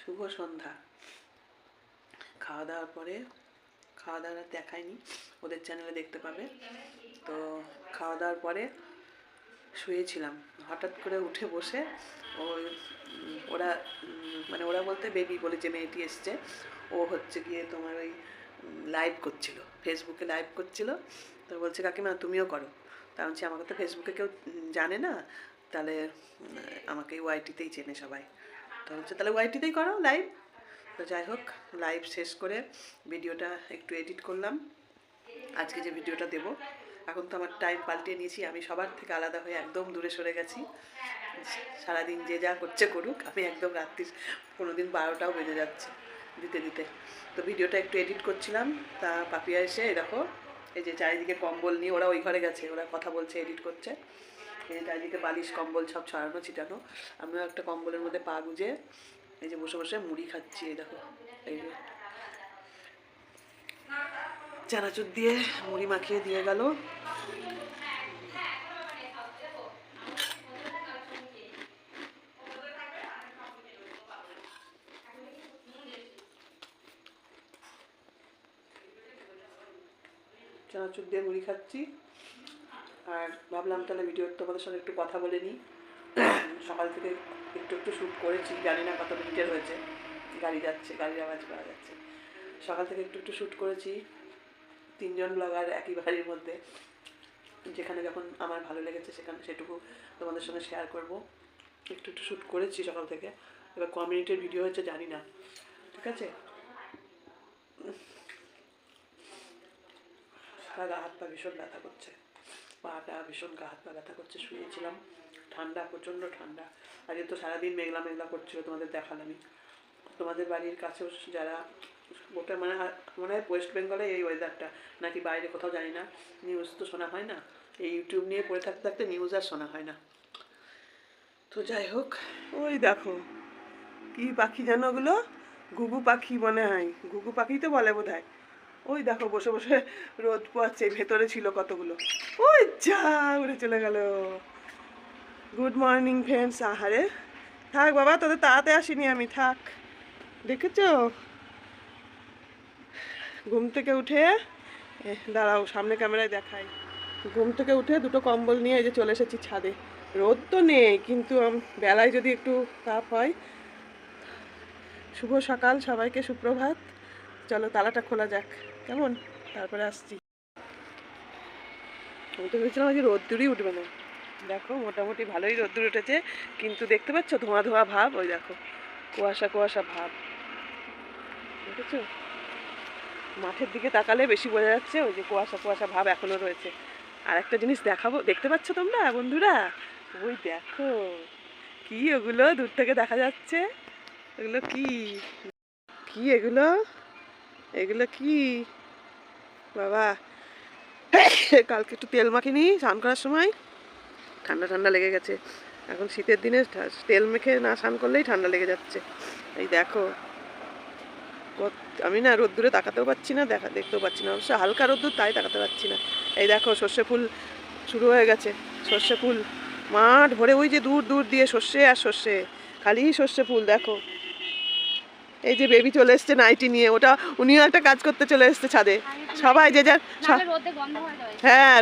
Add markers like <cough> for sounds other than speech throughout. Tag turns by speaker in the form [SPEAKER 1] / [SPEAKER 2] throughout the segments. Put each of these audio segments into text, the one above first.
[SPEAKER 1] শুভ সন্ধ্যা। খাওয়া দাওয়ার পরে খাওয়া দাওয়া দেখায়নি ওদের চ্যানেলে দেখতে পাবে। তো খাওয়া দাওয়ার পরে শুয়েছিলাম। হঠাৎ করে উঠে বসে ওই, ওরা মানে ওরা বলতে বেবি বলে যে মেয়েটি এসছে, ও হচ্ছে গিয়ে তোমার ওই লাইভ করছিল ফেসবুকে লাইভ করছিল। তো বলছে কাকিমা তুমিও করো। তা বলছি, আমাকে তো ফেসবুকে কেউ জানে না। তাহলে আমাকে ওয়াইটিতেই চেনে সবাই। তো হচ্ছে তাহলে ওয়াইটিতেই করো লাইভ তো যাই হোক লাইভ শেষ করে ভিডিওটা একটু এডিট করলাম। আজকে যে ভিডিওটা দেব এখন তো আমার টাইম পাল্টিয়ে নিয়েছি। আমি সবার থেকে আলাদা হয়ে একদম দূরে সরে গেছি। সারাদিন যে যা করছে করুক আমি একদম রাত্রির কোনো দিন বারোটাও বেজে যাচ্ছে। দিতে দিতে। তো ভিডিওটা একটু এডিট করছিলাম, তা পাপিয়া এসে, এই দেখো, এই যে চারিদিকে কম্বল নিয়ে ওরা ওই ঘরে গেছে, ওরা কথা বলছে এডিট করছে। এই যে চারিদিকে বালিশ, কম্বল সব ছড়ানো, ছিটানো। আমিও একটা কম্বলের মধ্যে পা গুজে, এই যে বসে বসে মুড়ি খাচ্ছি, এই দেখো, এই যে। চানাচুর দিয়ে মুড়ি মাখিয়ে দিয়ে গেল। চানাচুর দিয়ে মুড়ি খাচ্ছি। আর ভাবলাম তাহলে ভিডিওর তোমাদের সঙ্গে একটু কথা বলে নিই। সকাল থেকে একটু একটু শ্যুট করেছি, জানি না কত মিনিটের হয়েছে। গাড়ি যাচ্ছে, গাড়ির আওয়াজ পাওয়া যাচ্ছে। সকাল থেকে একটু একটু শ্যুট করেছি, তিনজন ব্লগার একই বাড়ির মধ্যে। যেখানে যখন আমার ভালো লেগেছে সেখানে সেটুকু তোমাদের সঙ্গে শেয়ার করব। একটু একটু শ্যুট করেছি সকাল থেকে। এবার ক মিনিটের ভিডিও হয়েছে জানি না। ঠিক আছে? সারা গা, হাত পা ভীষণ ব্যথা করছে। পা পাটা ভীষণ গা, হাত পা ব্যথা করছে, শুয়েছিলাম। ঠান্ডা, প্রচণ্ড ঠান্ডা। আজকে তো সারাদিন মেঘলা মেঘলা করছিল, তোমাদের দেখালামই। তোমাদের বাড়ির কাছেও যারা ওটা মানে মনে হয় ওয়েস্ট বেঙ্গলে এই ওয়েদারটা নাকি বাইরে কোথাও জানি না। নিউজ তো শোনা হয় না। এই ইউটিউব নিয়ে পড়ে থাকতে থাকতে নিউজ আর শোনা হয় না। তো যাই হোক, ওই দেখো, কি পাখি যেন ওগুলো? ঘুঘু পাখি মনে হয়। ঘুঘু পাখি তো বলে বোধ হয় ওই দেখো, বসে বসে রোদ পোয়াচ্ছে, ভেতরে ছিল কতগুলো। ওই যা, উড়ে চলে গেল। গুড মর্নিং ফ্রেন্ডস আহারে। থাক বাবা, তোদের তাড়াতে আসিনি আমি, থাক। দেখেছ? ঘুম থেকে উঠে দাঁড়াও, সামনে ক্যামেরায় দেখাই। ঘুম থেকে উঠে দুটো কম্বল নিয়ে এই যে চলে এসেছি ছাদে। রোদ তো নেই, কিন্তু বেলায় যদি একটু তাপ হয়। শুভ সকাল সবাইকে, সুপ্রভাত। চলো, তালাটা খোলা যাক। কেমন? তারপরে আসছি। আমি তো ভেবেছিলাম আজকে রোদ্দুরই উঠবে না। দেখো, মোটামুটি ভালোই রোদ্দুর উঠেছে, কিন্তু দেখতে পাচ্ছ ধোঁয়া ধোঁয়া ভাব? ওই দেখো, কুয়াশা কুয়াশা ভাব। দেখেছ? মাঠের দিকে তাকালে বেশি বোঝা যাচ্ছে ওই যে কুয়াশা কুয়াশা ভাব এখনও রয়েছে। আর একটা জিনিস দেখাবো, দেখতে পাচ্ছ তোমরা বন্ধুরা? ওই দেখো, কি ওগুলো দূর থেকে দেখা যাচ্ছে। ওগুলো কি? কি এগুলো? এগুলো কি? বাবা। <coughs> কালকে একটু তেল মাখিনি স্নান করার সময়। ঠান্ডা ঠান্ডা লেগে গেছে। এখন শীতের দিনে তেল মেখে না স্নান করলেই ঠান্ডা লেগে যাচ্ছে। এই দেখো। আমি না রোদ্দুরে তাকাতেও পাচ্ছি না, দেখা, দেখতেও পাচ্ছি না। অবশ্য হালকা রোদ্দুর, তাই তাকাতে পাচ্ছি না। এই দেখো, সর্ষে ফুল শুরু হয়ে গেছে। সর্ষে ফুল। মাঠ ভরে ওই যে দূর দূর দিয়ে সর্ষে আর সর্ষে। খালি সর্ষে ফুল, দেখো। এই যে বেবি চলে এসছে নাইটি নিয়ে ওটা উনিও একটা কাজ করতে চলে এসছে ছাদে। সবাই যে যার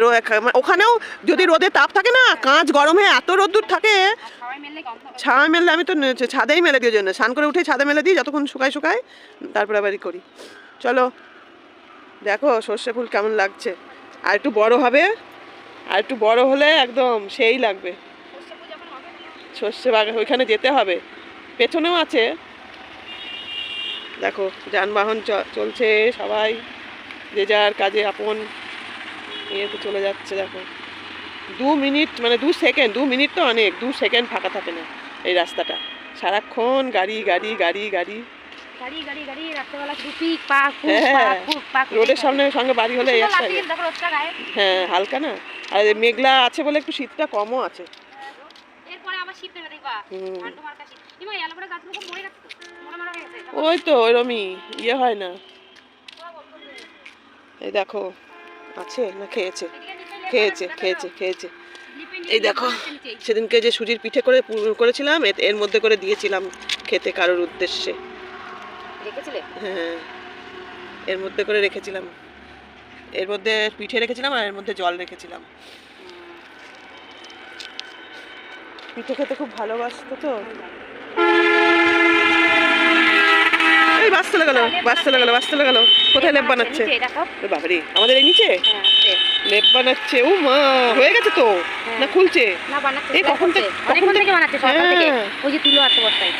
[SPEAKER 2] হয়ে
[SPEAKER 1] এখা- ওখানেও যদি রোদে তাপ থাকে না কাঁচ গরমে এত রোদ্দুর থাকে
[SPEAKER 2] সবাই মিললে
[SPEAKER 1] আমি তো ছাদেই মেলে দিই জন্য। স্নান করে উঠে ছাদে মেলে দিই যতক্ষণ শুকায় শুকায় তারপরে আবারই করি। চলো দেখো সর্ষে ফুল কেমন লাগছে। আর একটু বড় হবে আর একটু বড় হলে একদম সেই লাগবে।
[SPEAKER 2] সর্ষে
[SPEAKER 1] বাগান ওইখানে যেতে হবে। পেছনেও আছে দেখো যানবাহন চলছে সবাই যে যার কাজে আপন। ইয়েতে চলে যাচ্ছে দেখো। দু মিনিট মানে দু সেকেন্ড দু মিনিট তো অনেক দু সেকেন্ড ফাঁকা থাকে না এই রাস্তাটা। সারাক্ষণ গাড়ি গাড়ি গাড়ি গাড়ি। হ্যাঁ,
[SPEAKER 2] পাক
[SPEAKER 1] রোডের সামনে সঙ্গে বাড়ি হলে হ্যাঁ হালকা না? আর মেঘলা আছে বলে একটু শীতটা কমও আছে। হুম। ওই তো ওইরমই ইয়ে হয় না। এই দেখো আছে না খেয়েছে? খেয়েছে খেয়েছে খেয়েছে। এই দেখো সেদিনকে যে সুজির পিঠে করে করেছিলাম এর মধ্যে করে দিয়েছিলাম খেতে কারোর উদ্দেশ্যে। হ্যাঁ এর মধ্যে করে রেখেছিলাম। এর মধ্যে পিঠে রেখেছিলাম আর এর মধ্যে জল রেখেছিলাম। পিঠে খেতে খুব ভালোবাসতো তো। এই বাস চলে গেল বাস চলে গেল বাস চলে গেল। কোথায় লেপ বানাচ্ছে?
[SPEAKER 2] নিচে
[SPEAKER 1] বাবারে আমাদের এই নিচে?
[SPEAKER 2] হ্যাঁ
[SPEAKER 1] লেপ বানাচ্ছে ও মা হয়ে গেছে তো? না খুলছে? এই কখন
[SPEAKER 2] করছে।
[SPEAKER 1] থেকে-
[SPEAKER 2] অনেকক্ষণ
[SPEAKER 1] কখন
[SPEAKER 2] থেকে বানাচ্ছে সকাল থেকে।
[SPEAKER 1] হ্যাঁ।
[SPEAKER 2] ওই যে তুলো আছে বস্তায়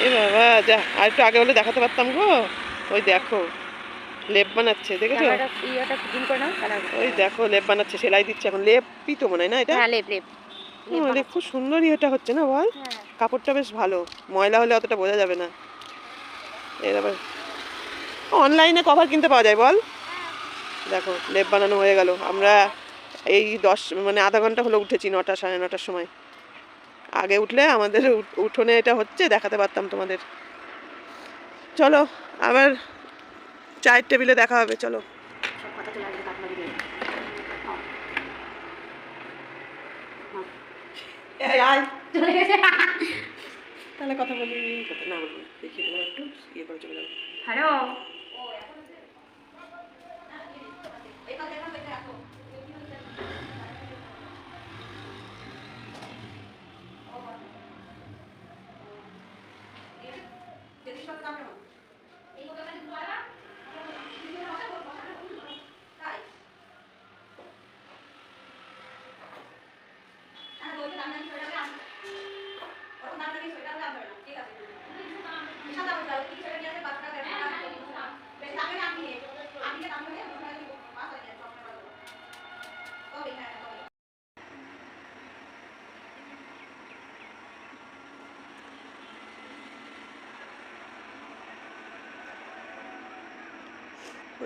[SPEAKER 1] এ বাবা যা আর একটু আগে হলে দেখাতে পারতাম গো। ওই দেখো লেপ বানাচ্ছে দেখেছ?
[SPEAKER 2] তাহলে
[SPEAKER 1] ওই দেখো লেপ বানাচ্ছে সেলাই দিচ্ছে এখন লেপই তো মনে হয় না এটা?
[SPEAKER 2] হ্যাঁ লেপ লেপ।
[SPEAKER 1] খুব সুন্দরই এটা হচ্ছে না বল?
[SPEAKER 2] হ্যাঁ।
[SPEAKER 1] কাপড়টা বেশ ভালো ময়লা হলে অতটা বোঝা যাবে না। এর আবার অনলাইনে কভার কিনতে পাওয়া যায় বল। দেখো লেপ বানানো হয়ে গেল। আমরা এই দশ মানে আধা ঘণ্টা হলো উঠেছি নটা সাড়ে নটার সময়। আগে উঠলে আমাদের উঠ- উঠোনে এটা হচ্ছে দেখাতে পারতাম তোমাদের। চলো আবার চায়ের টেবিলে দেখা হবে চলো।
[SPEAKER 2] সব <laughs>
[SPEAKER 1] তাহলে কথা বলি। না বলব দেখি তোমার একটু ইয়ে করে চলে যাব।
[SPEAKER 2] হ্যালো।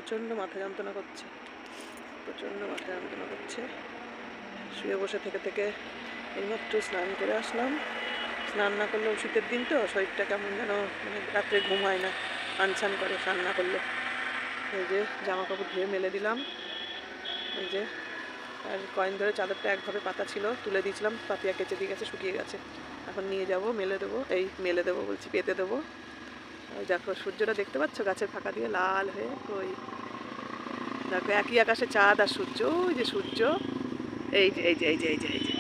[SPEAKER 1] প্রচণ্ড মাথা যন্ত্রণা করছে। প্রচণ্ড মাথা যন্ত্রণা করছে। শুয়ে বসে থেকে থেকে এইমাত্র স্নান করে আসলাম। স্নান না করলেও শীতের দিন তো, শরীরটা কেমন যেন মানে রাত্রে ঘুম হয় না। আনছান করে স্নান না করলে। এই যে জামা কাপড় ধুয়ে মেলে দিলাম। এই যে আর কয়েন ধরে চাদরটা একভাবে পাতা ছিল, তুলে দিয়েছিলাম, পাতিয়া কেচে দিয়ে গেছে, শুকিয়ে গেছে। এখন নিয়ে যাব, মেলে দেবো, এই মেলে দেবো বলছি, পেতে দেবো। দেখো সূর্যটা দেখতে পাচ্ছ? গাছের ফাঁকা দিয়ে লাল হয়ে ওই দেখো, একই আকাশে চাঁদ আর সূর্য, ওই যে সূর্য, এই যে এই যে এই যে এই যে এই যে।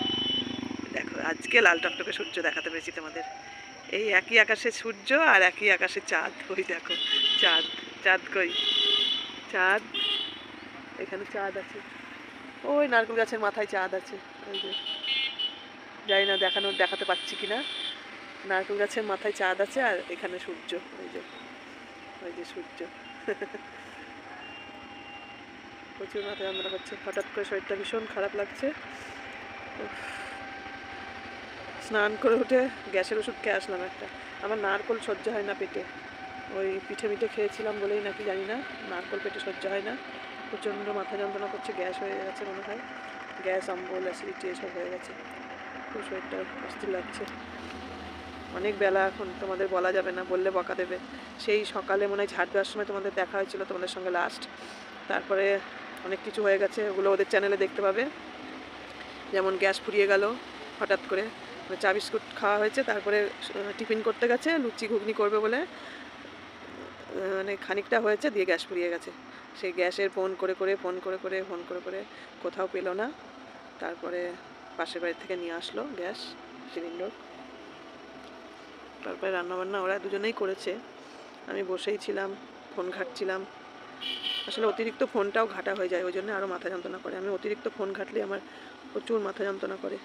[SPEAKER 1] দেখো, আজকে লাল টকটকে সূর্য দেখাতে পেরেছি তোমাদের। এই একই আকাশে সূর্য আর একই আকাশে চাঁদ ওই দেখো, চাঁদ চাঁদ কই? চাঁদ, এখানে চাঁদ আছে। ওই নারকেল গাছের মাথায় চাঁদ আছে ওই যে। জানি না দেখানো, দেখাতে পাচ্ছি কিনা। নারকেল গাছের মাথায় চাঁদ আছে আর এখানে সূর্য ওই যে ওই যে সূর্য। <laughs> প্রচুর মাথা যন্ত্রণা করছে। হঠাৎ করে শরীরটা ভীষণ খারাপ লাগছে। স্নান করে উঠে গ্যাসের ওষুধ খেয়ে আসলাম একটা। আমার নারকোল সহ্য হয় না পেটে। ওই পিঠে মিঠে খেয়েছিলাম বলেই নাকি জানি না। নারকোল পেটে সহ্য হয় না। প্রচণ্ড মাথা যন্ত্রণা করছে, গ্যাস হয়ে গেছে মনে হয়। গ্যাস অম্বল অ্যাসিডিটি এসব হয়ে গেছে। খুব শরীরটা অস্থির লাগছে। অনেক বেলা এখন তোমাদের বলা যাবে না, বললে বকা দেবে। সেই সকালে মনে হয় ঝাড় দেওয়ার সময় তোমাদের দেখা হয়েছিল তোমাদের সঙ্গে লাস্ট তারপরে অনেক কিছু হয়ে গেছে, ওগুলো ওদের চ্যানেলে দেখতে পাবে। যেমন গ্যাস ফুরিয়ে গেল, হঠাৎ করে মানে চা বিস্কুট খাওয়া হয়েছে, তারপরে টিফিন করতে গেছে, লুচি ঘুগনি করবে বলে মানে খানিকটা হয়েছে, দিয়ে গ্যাস ফুরিয়ে গেছে। সেই গ্যাসের ফোন করে করে, ফোন করে করে, ফোন করে করে কোথাও পেল না। তারপরে পাশের বাড়ি থেকে নিয়ে আসলো গ্যাস সিলিন্ডার তারপরে রান্নাবান্না ওরা দুজনেই করেছে। আমি বসেই ছিলাম, ফোন ঘাঁটছিলাম। আসলে অতিরিক্ত ফোনটাও ঘাটা হয়ে যায় ওই জন্য আরও মাথা যন্ত্রণা করে। আমি অতিরিক্ত ফোন ঘাটলে আমার প্রচুর মাথা যন্ত্রণা করে।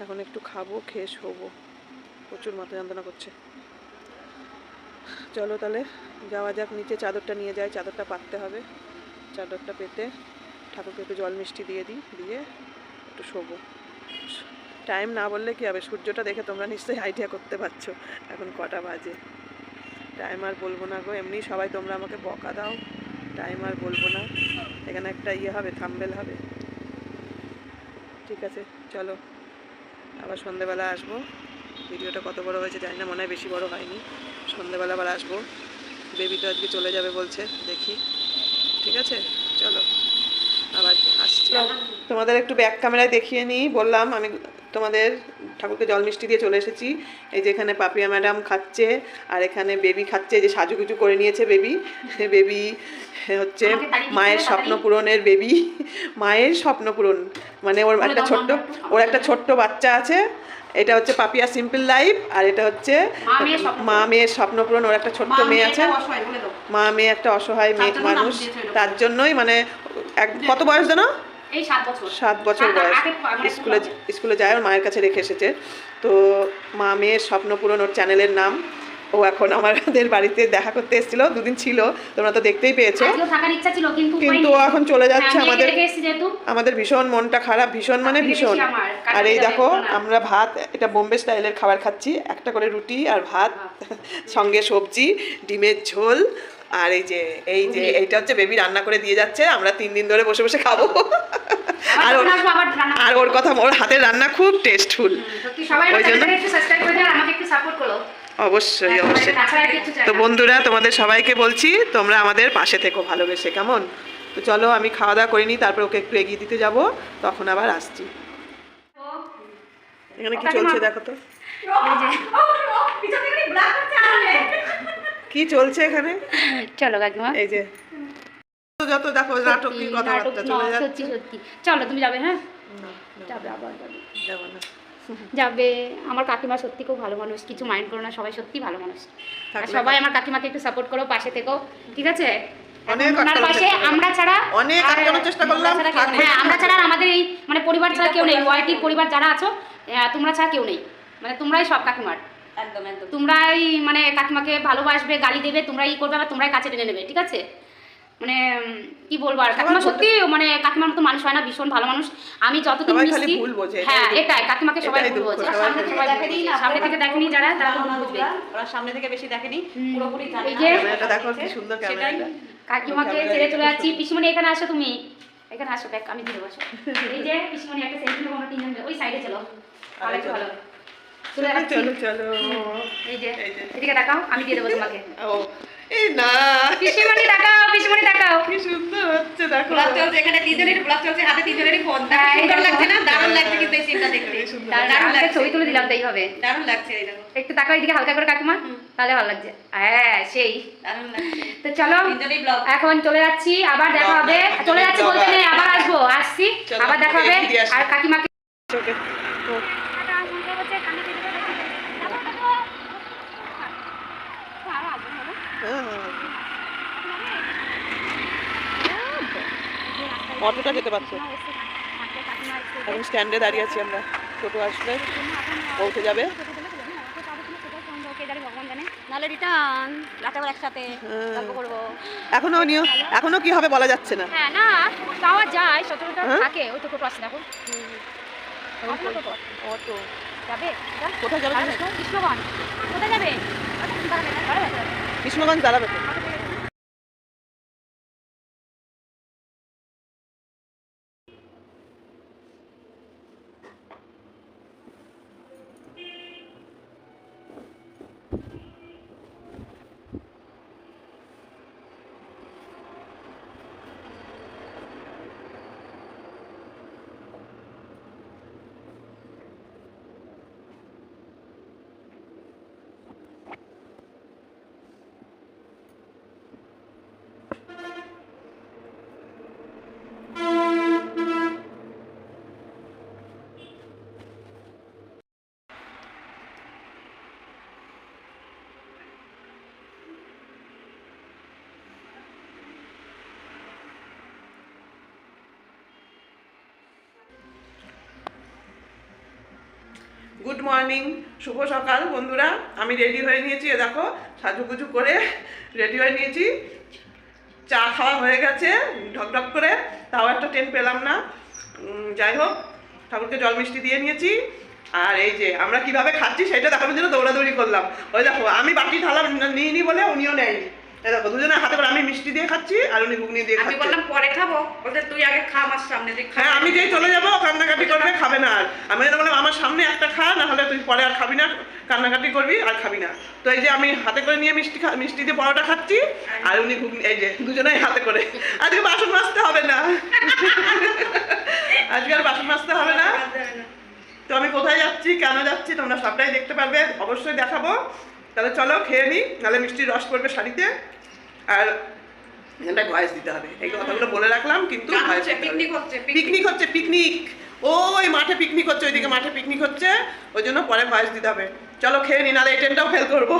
[SPEAKER 1] এখন একটু খাব, খেয়ে শোবো। প্রচুর মাথা যন্ত্রণা করছে। চলো তাহলে যাওয়া যাক, নিচে চাদরটা নিয়ে যাই, চাদরটা পাততে হবে। চাদরটা পেতে ঠাকুরকে একটু জল মিষ্টি দিয়ে দিই, দিয়ে একটু শোবো। টাইম না বললে কি হবে? সূর্যটা দেখে তোমরা নিশ্চয়ই আইডিয়া করতে পারছ। এখন কটা বাজে? টাইম আর বলব না গো, এমনি সবাই তোমরা আমাকে বকা দাও টাইম আর বলব না। এখানে একটা ইয়ে হবে, থাম্বেল হবে। ঠিক আছে, চলো। আবার সন্ধেবেলা আসব। ভিডিওটা কত বড় হয়েছে জানি না, মনে হয় বেশি বড় হয়নি। সন্ধেবেলা আবার আসব। বেবি তো আজকে চলে যাবে বলছে, দেখি। ঠিক আছে, চলো। আবার তোমাদের একটু ব্যাক ক্যামেরায় দেখিয়ে নিই। বললাম আমি তোমাদের ঠাকুরকে জল মিষ্টি দিয়ে চলে এসেছি। এই যে এখানে পাপিয়া ম্যাডাম খাচ্ছে আর এখানে বেবি খাচ্ছে যে সাজুগুজু করে নিয়েছে বেবি। <laughs> বেবি হচ্ছে মায়ের স্বপ্ন পূরণের বেবি। <laughs> মায়ের স্বপ্ন পূরণ। মানে ওর একটা ছোট্ট ওর একটা ছোট্ট বাচ্চা আছে। এটা হচ্ছে পাপিয়া সিম্পল লাইফ আর এটা হচ্ছে
[SPEAKER 2] মা মেয়ের স্বপ্ন
[SPEAKER 1] মা মেয়ের স্বপ্ন পূরণ। ওর একটা ছোট্ট মেয়ে আছে। মা মেয়ে একটা অসহায় মেয়ে মানুষ। তার জন্যই মানে এক কত বয়স জানো?
[SPEAKER 2] এই সাত বছর।
[SPEAKER 1] সাত বছর বয়স। স্কুলে স্কুলে যায় ওর মায়ের কাছে রেখে এসেছে। তো মা মেয়ের স্বপ্ন পূরণ ওর চ্যানেলের নাম। ও এখন আমাদের বাড়িতে দেখা করতে এসেছিল দুদিন ছিল। তোমরা তো দেখতেই পেয়েছ।
[SPEAKER 2] আজকেও থাকার ইচ্ছা ছিল কিন্তু
[SPEAKER 1] এখন চলে যাচ্ছে
[SPEAKER 2] হ্যাঁ,
[SPEAKER 1] আমাদের আমাদের ভীষণ মনটা খারাপ ভীষণ মানে ভীষণ। আর এই দেখো আমরা ভাত এটা বোম্বে স্টাইলের খাবার খাচ্ছি। একটা করে রুটি আর ভাত সঙ্গে সবজি ডিমের ঝোল। আর এই যে এই যে এইটা হচ্ছে বেবি রান্না করে দিয়ে যাচ্ছে আমরা তিন দিন ধরে বসে বসে খাব। আর ওর আর ওর কথা ওর হাতের রান্না খুব টেস্টফুল ওই জন্য-
[SPEAKER 2] চ্যানেলটাকে একটু সাবস্ক্রাইব করে দেন আর আমাকে একটু সাপোর্ট করো।
[SPEAKER 1] অবশ্যই অবশ্যই। তো বন্ধুরা তোমাদের সবাইকে বলছি তোমরা আমাদের পাশে থেকো ভালোবেসে কেমন? তো চলো আমি খাওয়া দাওয়া করে নিই তারপর ওকে একটু এগিয়ে দিতে যাব তখন আবার আসছি। এখানে কি চলছে দেখো তো? কি চলছে এখানে?
[SPEAKER 2] চলো কাকিমা।
[SPEAKER 1] এই যে। যত দেখো নাটক কি কথাবার্তা চলে যাচ্ছে।
[SPEAKER 2] সত্যি সত্যি। চলো তুমি যাবে হ্যাঁ? যাবে আবার যাবে।
[SPEAKER 1] যাব না।
[SPEAKER 2] যাবে। আমার কাকিমা সত্যি খুব ভালো মানুষ কিছু মাইন্ড করো না সবাই সত্যি ভালো মানুষ। আর সবাই আমার কাকিমাকে একটু সাপোর্ট করো পাশে থেকো ঠিক আছে? ওনার পাশে আমরা ছাড়া
[SPEAKER 1] অনেক আটকানোর চেষ্টা করলাম,
[SPEAKER 2] আমরা ছাড়া কেউ
[SPEAKER 1] থাকবে
[SPEAKER 2] নেই। হ্যাঁ আমরা ছাড়া আমাদের এই মানে পরিবার ছাড়া কেউ নেই ওয়াইটির পরিবার যারা আছো আহ, তোমরা ছাড়া কেউ নেই। মানে তোমরাই সব কাকিমার।
[SPEAKER 3] একদম একদম।
[SPEAKER 2] তোমরাই মানে কাকিমাকে ভালোবাসবে গালি দেবে তোমরা ই করবে আবার তোমরাই কাছে টেনে নেবে ঠিক আছে? মানে কি বলব আর? কাকিমা সত্যি মানে কাকিমার মতো মানুষ হয় না ভীষণ ভালো মানুষ। আমি যতদিন মিশছি হ্যাঁ। এটাই কাকিমাকে সবাই ভুল বোঝে। সামনে
[SPEAKER 1] ভুল
[SPEAKER 3] দেখেনি
[SPEAKER 2] সামনে থেকে দেখেনি যারা তারা বুঝবে।
[SPEAKER 3] ওরা সামনে থেকে বেশি দেখেনি পুরোপুরি জানে না।
[SPEAKER 1] দেখো কি সুন্দর
[SPEAKER 3] সেটাই।
[SPEAKER 1] ক্যামেরাটা।
[SPEAKER 2] কাকিমাকে ছেড়ে চলে যাচ্ছি। পিসিমণি এখানে আসো তুমি। এখানে আসো দেখ আমি দিয়ে দেবো আসো। এই যে পিসিমণি একটা সেলফি নেব আমরা তিনজন ওই সাইডে চলো। ভালো ভালো। চলে যাচ্ছি
[SPEAKER 1] চলো চলো।
[SPEAKER 2] এই যে এদিকে দেখাও আমি দিয়ে দেবো তোমাকে।
[SPEAKER 1] ও এই না।
[SPEAKER 2] পিসিমণি দেখাও পিসিমণি দেখাও
[SPEAKER 1] কি সুন্দর হচ্ছে দেখো।
[SPEAKER 3] ব্লগ চলছে এখানে তিনজনের ব্লগ চলছে হাতে তিনজনেরই ফোন। সুন্দর লাগছে না? দারুণ লাগছে কিন্তু এই সিনটা দেখতে।
[SPEAKER 1] খুবই সুন্দর।
[SPEAKER 2] তার
[SPEAKER 3] দারুণ লাগছে।
[SPEAKER 2] ছবি তুলে দিলাম তাই হবে
[SPEAKER 3] দারুণ লাগছে এই দেখো।
[SPEAKER 2] একটু তাকাও এদিকে হালকা করে কাকিমা। তাহলে ভালো লাগছে। হ্যাঁ সেই।
[SPEAKER 3] দারুণ লাগছে।
[SPEAKER 2] তো চলো এখন চলে যাচ্ছি আবার দেখা হবে। চলে যাচ্ছি বলতে নেই আবার আসব আসছি। আবার দেখা হবে। আর কাকিমাকে
[SPEAKER 1] ওকে ও, হ্যাঁ, হ্যাঁ। অটোটা যেতে পারছে। এখন স্ট্যান্ডে দাঁড়িয়ে আছি আমরা। টোটো আসলে। পৌঁছে যাবে। হ্যাঁ। এখনও নিও। এখনও কি হবে বলা যাচ্ছে না।
[SPEAKER 2] হ্যাঁ না পাওয়া যায় সতেরোটা
[SPEAKER 1] হ্যাঁ?
[SPEAKER 2] থাকে ওই তো। টোটো আপনার
[SPEAKER 1] অটো।
[SPEAKER 2] যাবে?
[SPEAKER 1] কোথায় যাবে জানো?
[SPEAKER 2] কৃষ্ণগঞ্জ কোথায় যাবে?
[SPEAKER 1] কৃষ্ণগঞ্জ দাঁড়াবে তো গুড মর্নিং শুভ সকাল, বন্ধুরা। আমি রেডি হয়ে নিয়েছি, এ দেখো, সাজুগুজু করে রেডি হয়ে নিয়েছি। চা খাওয়া হয়ে গেছে ঢকঢক করে। তাও একটা ট্রেন পেলাম না। যাই হোক, ঠাকুরকে জল মিষ্টি দিয়ে নিয়েছি। আর এই যে, আমরা কীভাবে খাচ্ছি, সেটা দেখানোর জন্য দৌড়াদৌড়ি করলাম। ওই দেখো, আমি বাটি থালা নিইনি বলে উনিও নেয়নি। এই দেখো দুজনে হাতে করে আমি মিষ্টি দিয়ে খাচ্ছি আর উনি ঘুগনি দিয়ে
[SPEAKER 3] আমি বললাম পরে খাব? বলতে তুই আগে খা আমার সামনে যে খা
[SPEAKER 1] হ্যাঁ আমি যেই চলে যাব কান্নাকাটি করবে খাবে না আর। আমি বললাম আমার সামনে একটা খা না হলে তুই পরে আর খাবি না কান্নাকাটি করবি আর খাবি না। তো এই যে আমি হাতে করে নিয়ে মিষ্টি মিষ্টি দিয়ে পরোটা খাচ্ছি আর উনি ঘুগনি এই যে দুজনেই হাতে করে। আজকে বাসন মাজতে হবে না। আজকে আর বাসন মাজতে হবে না। তো আমি কোথায় যাচ্ছি কেন যাচ্ছি তোমরা সবটাই দেখতে পারবে অবশ্যই দেখাবো। তাহলে চলো খেয়ে নিই নাহলে মিষ্টির রস পড়বে শাড়িতে। আর এখানটা ভয়েস দিতে হবে। এই কথাগুলো বলে রাখলাম কিন্তু পিকনিক
[SPEAKER 3] হচ্ছে।
[SPEAKER 1] পিকনিক হচ্ছে পিকনিক ওই মাঠে পিকনিক হচ্ছে ওইদিকে মাঠে পিকনিক হচ্ছে। ওই জন্য পরে ভয়েস দিতে হবে। চলো খেয়ে নিই নাহলে এই ট্রেনটাও ফেল করব।